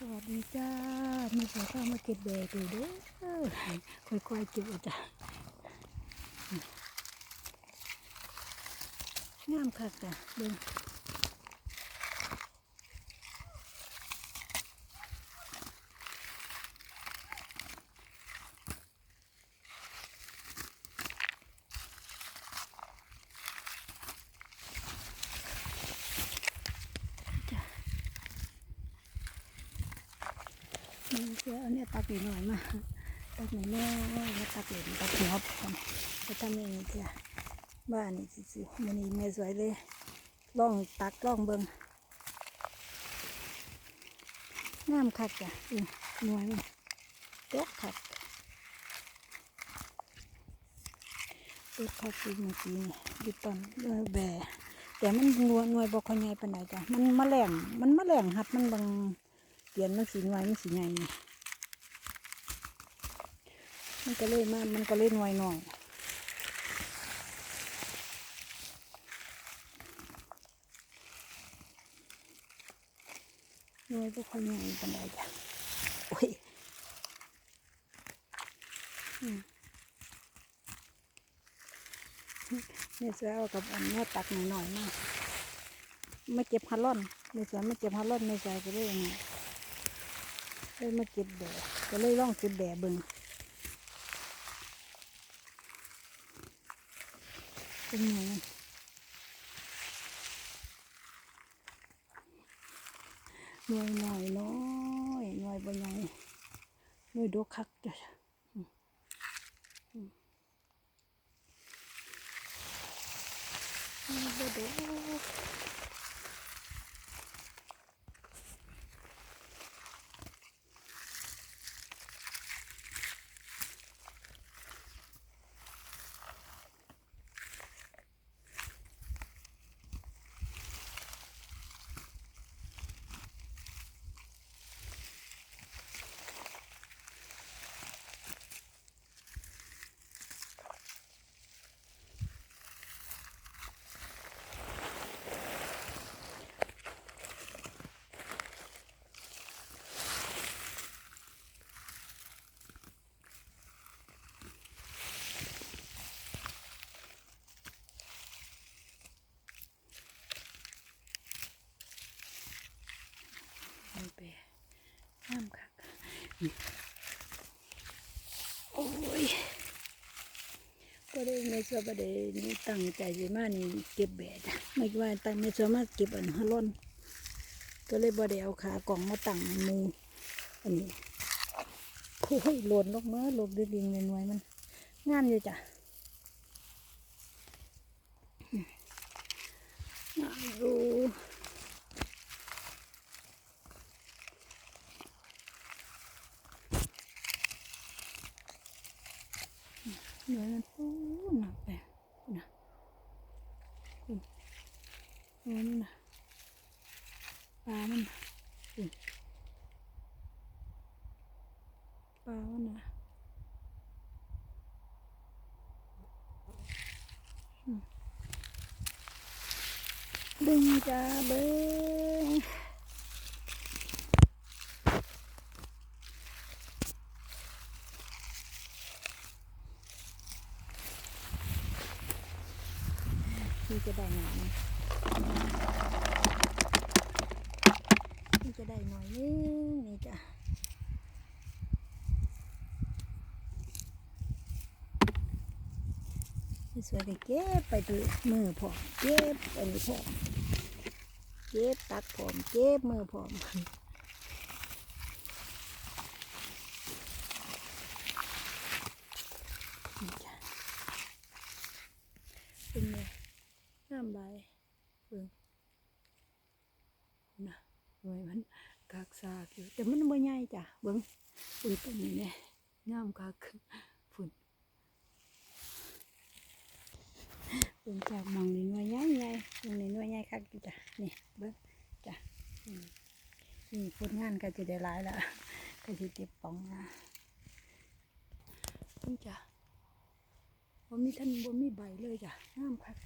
สวัสดีจ้ามาสาวข้ามาเก็บแบกเลยเด้อค่อยๆเก็บอาจ้ะงามคักจ้ะเบิ่ง เสือเอาเนี่ยตักหน่อยมาตักหน่อยแม่แล้วตักเหรียญตักหัวกันจะทำเองเจ้ะบ้านนี่สิๆมันนี้แม่สวยเลยล่องตักล่องเบิ่งงามคักจ้ะอือหน่วยมันตกคักตกคักจริงเมื่อกี้นี่อยู่ตอนเออแบแต่มันหน่วยหน่วยบ่ค่อยใหญ่ปานใดจ้ะมันแมลงมันแมลงหัดมันบาง ปลี่ยนมันสีหน่วยมันสีใหญ่มันก็เลยมากมันก็เลยหน่วยหน่อยหน่วยบ่ค่อยใหญ่ปานใดจ้ะโอ้ยอเนี่ยจะเอากับอันนี้ยตักหน่อยๆมากไมาเก็บฮาร์ลอนในสวนมาเก็บฮาร์ลอนในใจก็เลยยังไง เลยมาเก็บแบะก็เลยลองเก็บแบะเบิ่งเป็นไงหน่วยหน่อยน้อยหน่วยบนใหญ่หน่วยดกคักจ้ะอืมอืมหน่วยบ่ดก มันไปห้ามคัก โอ้ยก็ได้ในส่วนประเด็นนี้ตั้งใจสิมานี่เก็บแบดจ้ะไม่ว่าตั้งในส่วนมาเก็บอันฮะล่นก็เลยบ่ได้เอาขากล่องมาตั้งมูอันนี้โอ้ยหล่นลงมาหลบด้วยดิงหน่วยมันงามอยู่จ้ะงามดู เหนือมันปูหนักไปนะคุณมันนะปลามันนะคุณปลามันนะดึงจ้าเบิ้ง จะได้หน่อยนึงที่จะได้หน่อยนึงนี่จ้ะสวยก็เก็บไปดูมือพอมเก็บอันนี้พอมเก็บตักพร้อมเก็บมือพอมนี่จ้ะเป็นไง น้ำใบเบิ่งนะหน่วยมันกากซากอยู่ แต่มันบ่ใหญ่จ้ะเบิ่งฝุ่นต้นนี้เนี่ยงามกากฝุ่นเป็นจากมองนี่หน่วยใหญ่ใหญ่ตรงนี้หน่วยใหญ่คักจ้ะนี่เบิ่งจ้ะนี่ผลงานก็จะได้หลายละก็จะเก็บปองนะนี่งจ้ะบ่มีท่านบ่มีใบเลยจ้ะงามคัก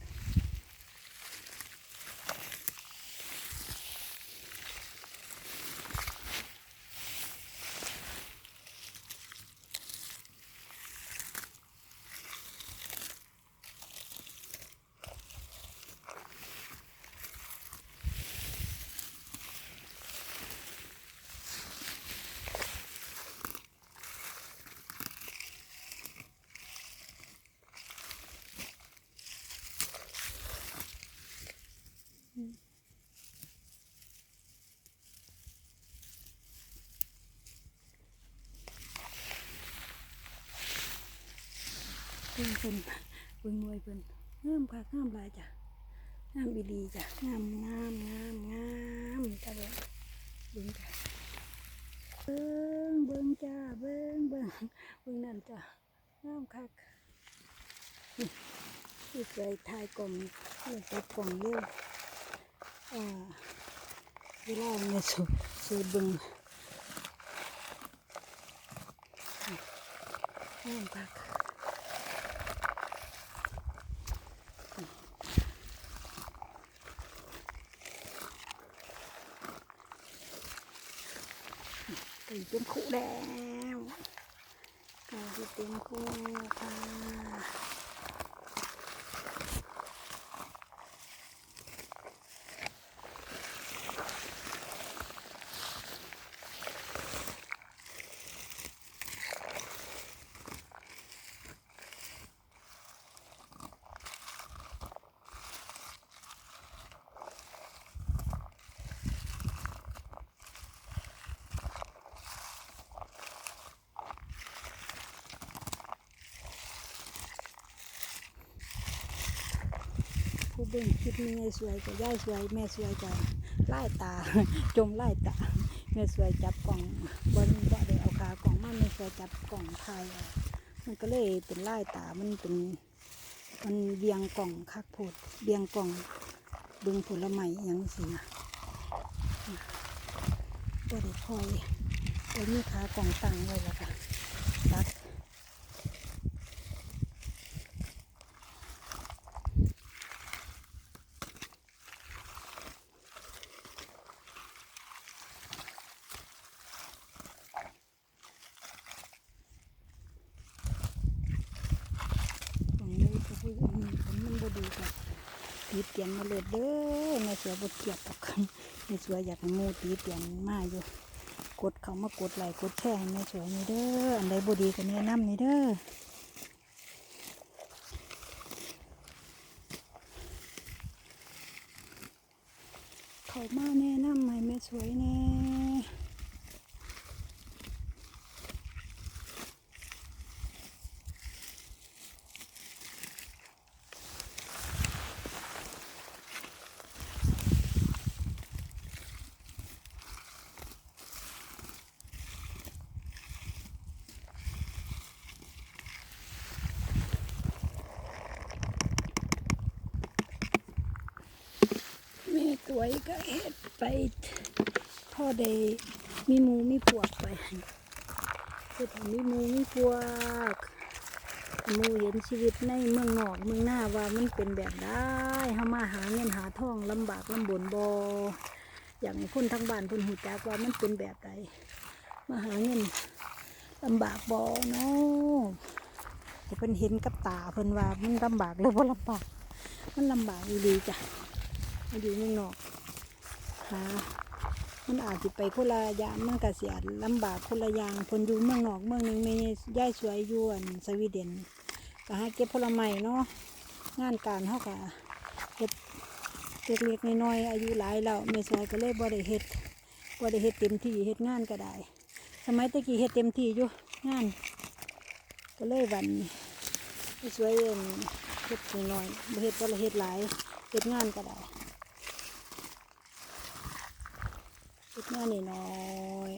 บิ่งเพิ่นเบิ่งหน่วยเพิ่นงามคักงามลายจ้ะงามอีดีจ้ะงามงามงามงามจ้ะเบิ่งเบิ่งจ้ะเบิ่งเบิ่งจ้าเบิ่งเบิ่งเบิ่งนั่นจ้ะงามคักนี่นี่เคยถ่ายกล่องเลยไปกล่องเร็วอ่าเวลาเนี่ยสูสูเบิ่งงามคัก ไก่เต็มคุ แล้วไก่เต็มคู่ค่ะ ผู้เบ่งคลิปนี้ไงสวยกับย่ายสวย แม่สวยกับไล่ตา จมไล่ตา แม่สวยจับกล่องบนบ่ได้เอาขากล่องมาแม่สวยจับกล่องไทยมันก็เลยเป็นไล่ตา มันเป็นมันเบียงกล่องคักโพดเบียงกล่องเบึงผลไม้อหยังสินะบ่ได้คอยไอ้นี่ขากล่องตังไว้แล้วค่ะตัด ตรงนี้ก็คืออันนี้ผมมันบดีกับ ตียนมาเลยเด้อในเสือบดเกียบกับกันในเสืออยากมูตีเตียนมาอยู่ กดเขามากดไหลกดแชร์ให้ในเสือนี่เด้ออันใดบดีกันเนี่ยน้ำนี่เด้อเขามาแน่น้ำใหม่แม่สวยแน่ แม่ก วยก็เฮ็ดไปพ่อได้มีมูมีพวกไปเฮ็ดให้มีมูมีพวกมูเห็นชีวิตในเมืองนอกเมืองหน้าว่ามันเป็นแบบได้เฮามาหาเงินหาทองลำบากลำบนบ่อย่างคนทางบ้านเพิ่นหูจักว่ามันเป็นแบบใดมาหาเงินลำบากบ่เนาะเพิ่นเห็นกับตาเพิ่นว่ามันลำบากหรือบ่ลำบากมันลำบากอีหลีจ้ะมาอยู่เมืองนอก หามันอาจจะไปคนละอย่างมันก็เสียลำบากคนละอย่างคนอยู่เมืองนอกเมืองหนึงไม่ย่ายสวยยวนสวีเดนก็หาเก็บผลไม้เนาะงานการเขาก็เฮ็ดเล็กๆน้อยๆอายุหลายแล้วแม่สวยก็เลยบ่ได้เฮ็ดบ่ได้เฮ็ดเต็มที่เฮ็ดงานก็ได้ สมัยตะกี้เฮ็ดเต็มที่อยู่งาน ก็เลยวันแม่สวยเองเฮ็ดน้อยบ่เฮ็ดบ่ละเฮ็ดหลายเฮ็ดงานก็ได้ คิดงานี่น้อย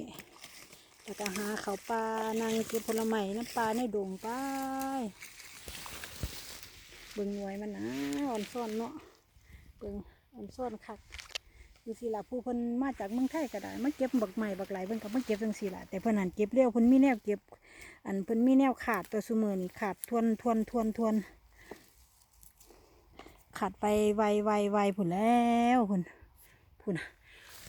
แล้วก็หาเขาปลานางเก็บผลไม้น้ำปลาในดงไปเบิ่งหน่วยมันนะอ่อนซ่อนเนาะเบิ่งอ่อนซ่อนคักดูสิล่ะผู้เพิ่นมาจากเมืองไทยก็ได้มาเก็บบักใหม่บักไหลเพิ่นก็มาเก็บจังซี่ล่ะแต่เพิ่นหันเก็บเร็วเพิ่นมีแนวเก็บ อันเพิ่นมีแนวขาดตัวซุมือนี่ขาดทวนทวนทวนทวนขาดไปไวไวไวผุนแล้วผุนผุน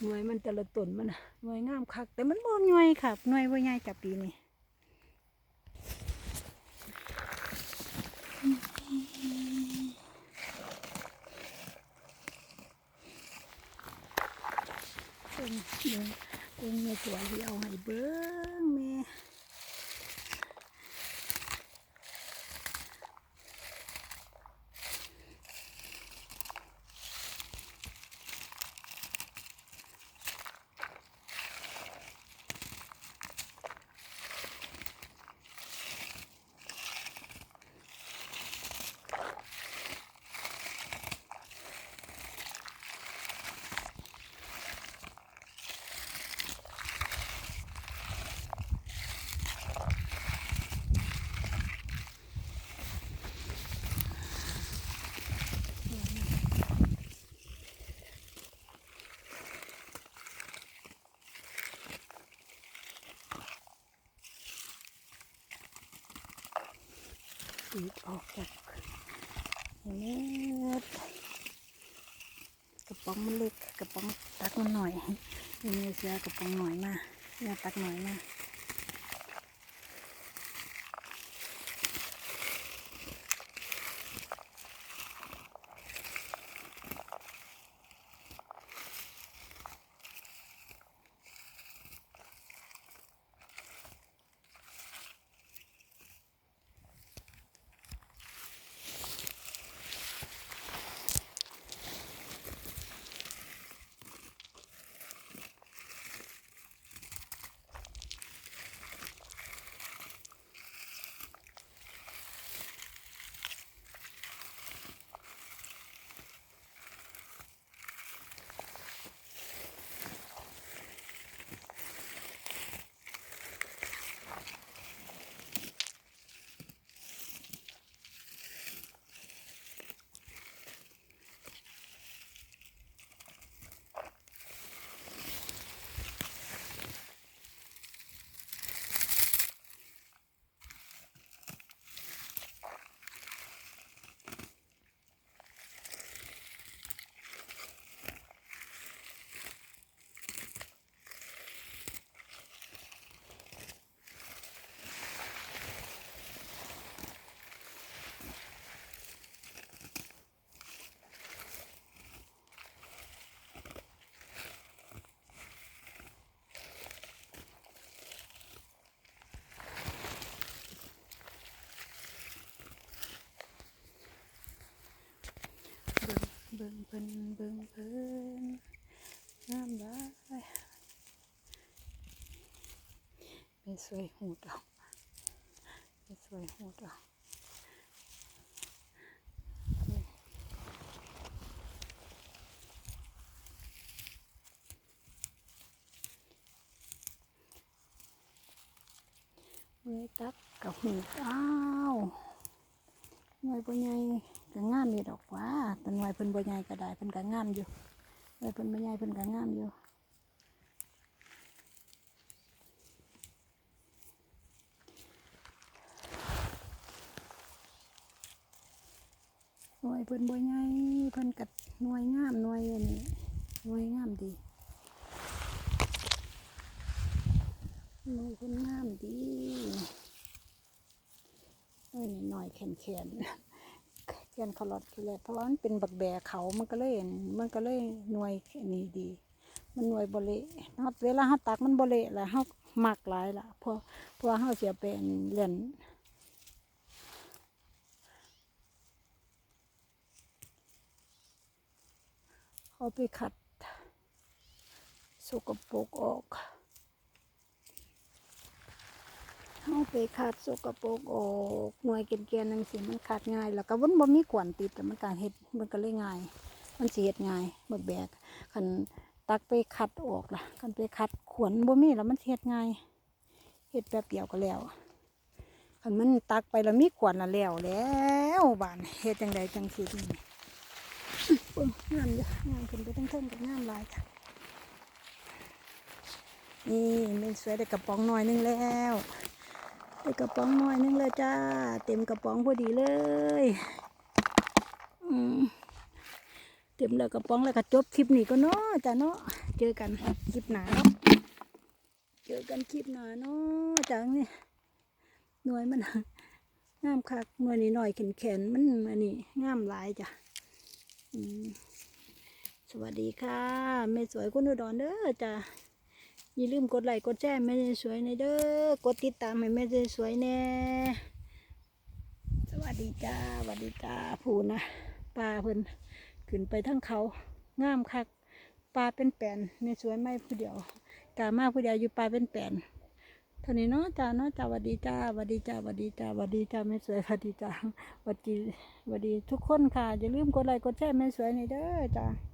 หน่วยมันแต่ละต้นมันหน่วยงามคัก แต่มันบ่หน่วยค่ะหน่วยบ่ใหญ่จับปีนี้เบิ่งเบิ่งเบิ่งแม่ตัวที่เอาให้เบิ้งแม่ ดีดออกจากอย่างนี้กระป๋องมันเล็กกระป๋องตักมันหน่อยนี่มีเสือกระป๋องหน่อยมาเนี่ยตักหน่อยมา เบิ่งเบิ่งเพิ่นเบิ่งเพิ่นงามได้เป็นสวยหูดอกเป็นสวยหูดอกเมื่อยตักกับหูดอ้าวหน่วยปัญญา ก็งามอยู่ดอกหว่าต่หน่วยเพิ่นปัญญาก็ได้เพิ่นก็งามอยู่หน่วยเพิ่นปัญญาเพิ่นก็งามอยู่หน่วยเพิ่นบ่ใหญ่เพิ่นกัดหน่วยงามหน่วยอันนี้หน่วยงามดีหน่วยเพิ่นงามดีหน่วยหน่อยแข็งแข็งแข็งขลอดขี้แลดเพราะว่ามันเป็นบักแบเขามันก็เลยมันก็เลยหน่วยอันนี้ดี มันหน่วยบ่เละเนาะเวลาเฮาตักมันบ่เละแล้วเฮาหมักหลายละเพราะเพราะเฮาเสียเป็นเล่นเอาไปขัดสกปรกออกเอา ไปขัดสกปรกออกหน่วยเกลียนๆนังสิมันขัดง่าย แล้วก็มันบ่มีกวนติดแต่มันการเฮ็ดมันก็เลยง่าย มันสิเฮ็ดง่ายบักแบกคันตักไปขัดออกล่ะคันไปขัดขวนบ่มีแล้วมันสิเฮ็ดง่ายเฮ็ดแป๊บเดียวก็แล้วคันมันตักไปแล้วมีขวนละแล้วแล้วบานเฮ็ดจังใดจังสินี่โอ้ยงามจ้ะงามขึ้นไปทั้งเทิงกับงามหลายจ้ะนี่ไม่สวยได้กระป๋องหน่อยนึงแล้ว ได้กระป๋องน่อยนึงเลยจ้า เต็มกระป๋องพอดีเลยเต็มแล้วกระป๋องแล้วก็จบคลิปนี้ก็เนาะจ้าเนาะเจอกันคลิปหนาเนาะเจอกันคลิปหนาเนาะจังนี่หน่วยมันงามคักหน่วยนี้หน่อยแข็งๆมันอันนี้งามหลายจ้ะสวัสดีค่ะแม่สวยคุณอุดรเด้อจ้ะ อย่าลืมกดไลค์กดแชร์แม่เจสวยในเด้อกดติดตามให้แม่เจสวยแน่สวัสดีจ้าสวัสดีจ้าผูนะปลาเพิ่นขึ้นไปทั้งเขางามคักปลาเป็นแปลนแม่สวยไม่ผู้เดียวกามาผู้เดียวอยู่ปลาเป็นแปลนท่านี้เนาะจ้าเนาะจ้าสวัสดีจ้าสวัสดีจ้าสวัสดีจ้าสวัสดีจ้าแม่สวยสวัสดีจ้าสวัสดีสวัสดีทุกคนค่ะอย่าลืมกดไลค์กดแชร์แม่สวยในเด้อจ้า